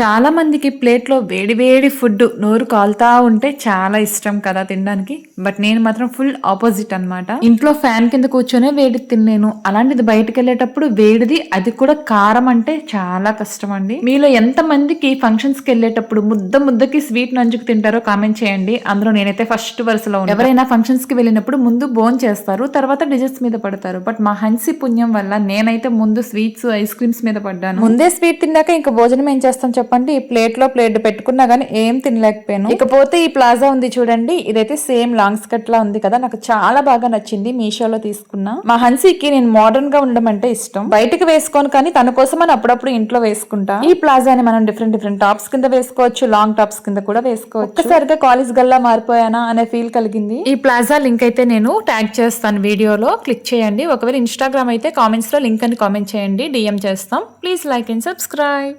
చాలా మందికి ప్లేట్లో వేడి వేడి ఫుడ్ నోరు కాలుతా ఉంటే చాలా ఇష్టం కదా తినడానికి. బట్ నేను మాత్రం ఫుల్ ఆపోజిట్ అన్నమాట. ఇంట్లో ఫ్యాన్ కింద కూర్చొనే వేడి తినలేను అలాంటిది బయటకు వెళ్ళేటప్పుడు వేడిది అది కూడా కారం అంటే చాలా కష్టం అండి మీలో ఎంత మందికి ఫంక్షన్స్కి వెళ్ళేటప్పుడు ముద్ద ముద్దకి స్వీట్ నంచుకు తింటారో కామెంట్ చేయండి. అందులో నేనైతే ఫస్ట్ వరుసలో ఎవరైనా ఫంక్షన్స్కి వెళ్ళినప్పుడు ముందు బోన్ చేస్తారు తర్వాత డిజర్ట్స్ మీద పడతారు. బట్ మా హన్సి పుణ్యం వల్ల నేనైతే ముందు స్వీట్స్ ఐస్ క్రీమ్స్ మీద పడ్డాను. ముందే స్వీట్ తిన్నాక ఇంకా భోజనం ఏం చేస్తాం చెప్పండి ఈ ప్లేట్లో ప్లేట్ పెట్టుకున్నా గానీ ఏం తినలేకపోయాను. ఇకపోతే ఈ ప్లాజా ఉంది చూడండి ఇదైతే సేమ్ లాంగ్ స్కర్ట్ లా ఉంది కదా నాకు చాలా బాగా నచ్చింది మీషోలో తీసుకున్నా. మా హన్సీకి నేను మోడర్న్గా ఉండడం అంటే ఇష్టం. బయటకు వేసుకోను కానీ తన కోసం అని అప్పుడప్పుడు ఇంట్లో వేసుకుంటా. ఈ ప్లాజాని మనం డిఫరెంట్ డిఫరెంట్ టాప్స్ కింద వేసుకోవచ్చు లాంగ్ టాప్స్ కింద కూడా వేసుకోవచ్చు. ఒక్కసారిగా కాలేజ్ గల్లా మారిపోయానా అనే ఫీల్ కలిగింది. ఈ ప్లాజా లింక్ అయితే నేను ట్యాగ్ చేస్తాను వీడియోలో క్లిక్ చేయండి. ఒకవేళ ఇన్స్టాగ్రామ్ అయితే కామెంట్స్లో లింక్ అని కామెంట్ చేయండి డిఎం చేస్తాం. Please like and subscribe